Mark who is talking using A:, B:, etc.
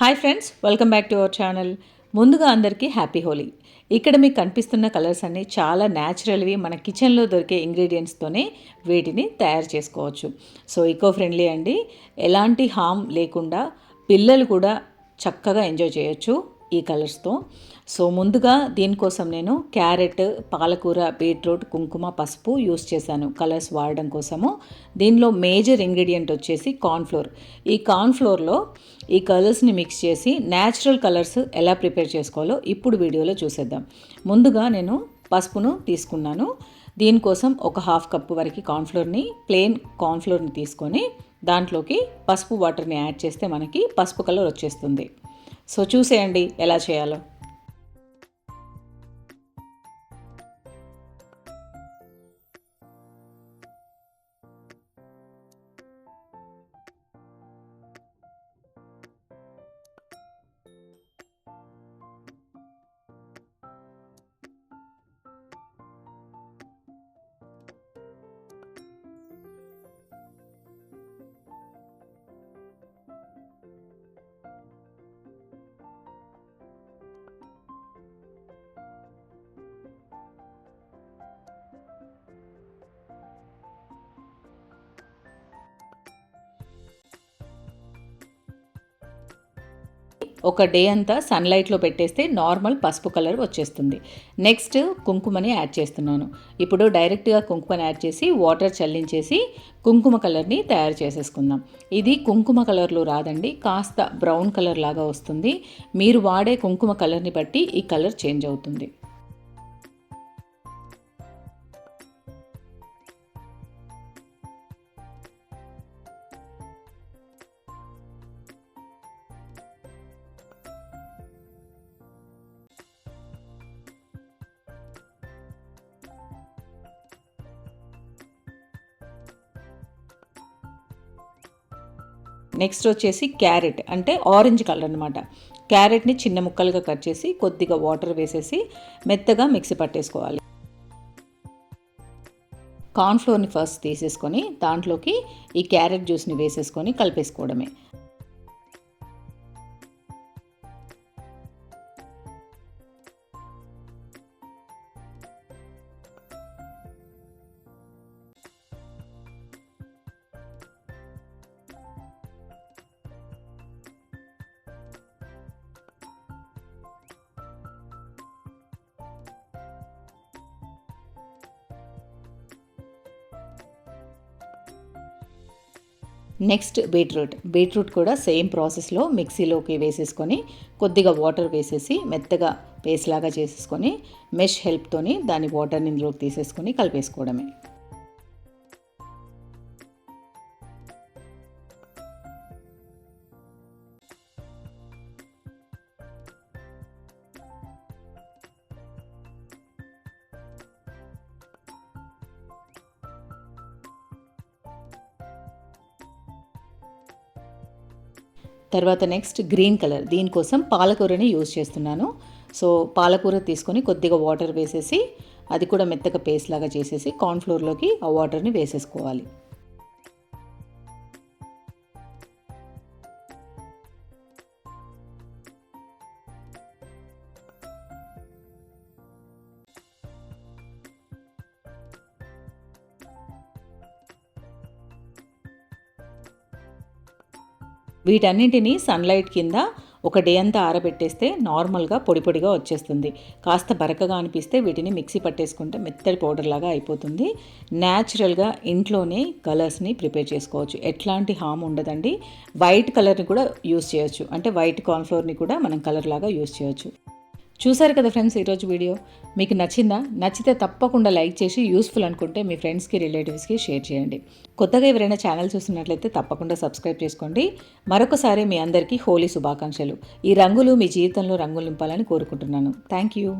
A: Hi friends welcome back to our channel. ముందుగా అందరికీ happy Holi. ఇక్కడ మీకు కనిపిస్తున్న కలర్స్ అన్నీ చాలా న్యాచురల్వి మన కిచెన్లో దొరికే ఇంగ్రీడియంట్స్తోనే వీటిని తయారు చేసుకోవచ్చు. సో ఈకో ఫ్రెండ్లీ అండి. ఎలాంటి హామ్ లేకుండా పిల్లలు కూడా చక్కగా ఎంజాయ్ చేయొచ్చు. ఈ కలర్స్తో. సో ముందుగా దీనికోసం నేను క్యారెట్ పాలకూర బీట్రూట్ కుంకుమ పసుపు యూస్ చేశాను కలర్స్ వాడడం కోసము. దీనిలో మేజర్ ఇంగ్రీడియంట్ వచ్చేసి కార్న్ఫ్లోర్. ఈ కార్న్ఫ్లోర్లో ఈ కలర్స్ని మిక్స్ చేసి న్యాచురల్ కలర్స్ ఎలా ప్రిపేర్ చేసుకోవాలో ఇప్పుడు వీడియోలో చూసేద్దాం. ముందుగా నేను పసుపును తీసుకున్నాను. దీనికోసం ఒక హాఫ్ కప్పు వరకు కార్న్ఫ్లోర్ని ప్లెయిన్ కార్న్ఫ్లోర్ని తీసుకొని దాంట్లోకి పసుపు వాటర్ని యాడ్ చేస్తే మనకి పసుపు కలర్ వచ్చేస్తుంది. సో చూసేయండి ఎలా చేయాలో. ఒక డే అంతా సన్లైట్లో పెట్టేస్తే నార్మల్ పసుపు కలర్ వచ్చేస్తుంది. నెక్స్ట్ కుంకుమని యాడ్ చేస్తున్నాను. ఇప్పుడు డైరెక్ట్గా కుంకుమని యాడ్ చేసి వాటర్ చల్లించేసి కుంకుమ కలర్ని తయారు చేసేసుకుందాం. ఇది కుంకుమ కలర్లో రాదండి కాస్త బ్రౌన్ కలర్ లాగా వస్తుంది. మీరు వాడే కుంకుమ కలర్ని బట్టి ఈ కలర్ చేంజ్ అవుతుంది. నెక్స్ట్ వచ్చేసి క్యారెట్ అంటే ఆరెంజ్ కలర్ అనమాట క్యారెట్ని చిన్న ముక్కలుగా కట్ చేసి కొద్దిగా వాటర్ వేసేసి మెత్తగా మిక్సీ పట్టేసుకోవాలి. కార్న్ఫ్లోర్ని ఫస్ట్ తీసేసుకొని దాంట్లోకి ఈ క్యారెట్ జ్యూస్ని వేసేసుకొని కలిపేసుకోవడమే. Next beetroot. బీట్రూట్ కూడా సేమ్ ప్రాసెస్లో మిక్సీలోకి వేసేసుకొని కొద్దిగా వాటర్ వేసేసి మెత్తగా పేస్ట్ లాగా చేసేసుకొని మెష్ హెల్ప్తోని దాని వాటర్ని ఇందులోకి తీసేసుకొని కలిపేసుకోవడమే. తర్వాత నెక్స్ట్ గ్రీన్ కలర్. దీనికోసం పాలకూరని యూజ్ చేస్తున్నాను. సో పాలకూర తీసుకొని కొద్దిగా వాటర్ వేసేసి అది కూడా మెత్తగా పేస్ట్ లాగా చేసేసి కార్న్ఫ్లోర్లోకి ఆ వాటర్ని వేసేసుకోవాలి. వీటన్నింటినీ సన్లైట్ కింద ఒక డే అంతా ఆరబెట్టేస్తే నార్మల్గా పొడి పొడిగా వచ్చేస్తుంది. కాస్త బరకగా అనిపిస్తే వీటిని మిక్సీ పట్టేసుకుంటే మెత్తడి పౌడర్ లాగా అయిపోతుంది. న్యాచురల్గా ఇంట్లోనే కలర్స్ని ప్రిపేర్ చేసుకోవచ్చు. ఎట్లాంటి హామ్ ఉండదండి. వైట్ కలర్ని కూడా యూస్ చేయొచ్చు. అంటే వైట్ కార్న్ఫ్లోర్ని కూడా మనం కలర్ లాగా యూస్ చేయొచ్చు. చూసారు కదా ఫ్రెండ్స్ ఈరోజు వీడియో? మీకు నచ్చిందా? నచ్చితే తప్పకుండా లైక్ చేసి యూస్ఫుల్ అనుకుంటే మీ ఫ్రెండ్స్కి రిలేటివ్స్కి షేర్ చేయండి. కొత్తగా ఎవరైనా ఛానల్ చూస్తున్నట్లయితే తప్పకుండా సబ్స్క్రైబ్ చేసుకోండి. మరొకసారి మీ అందరికీ హోలీ శుభాకాంక్షలు. ఈ రంగులు మీ జీవితంలో రంగులు నింపాలని కోరుకుంటున్నాను. Thank you.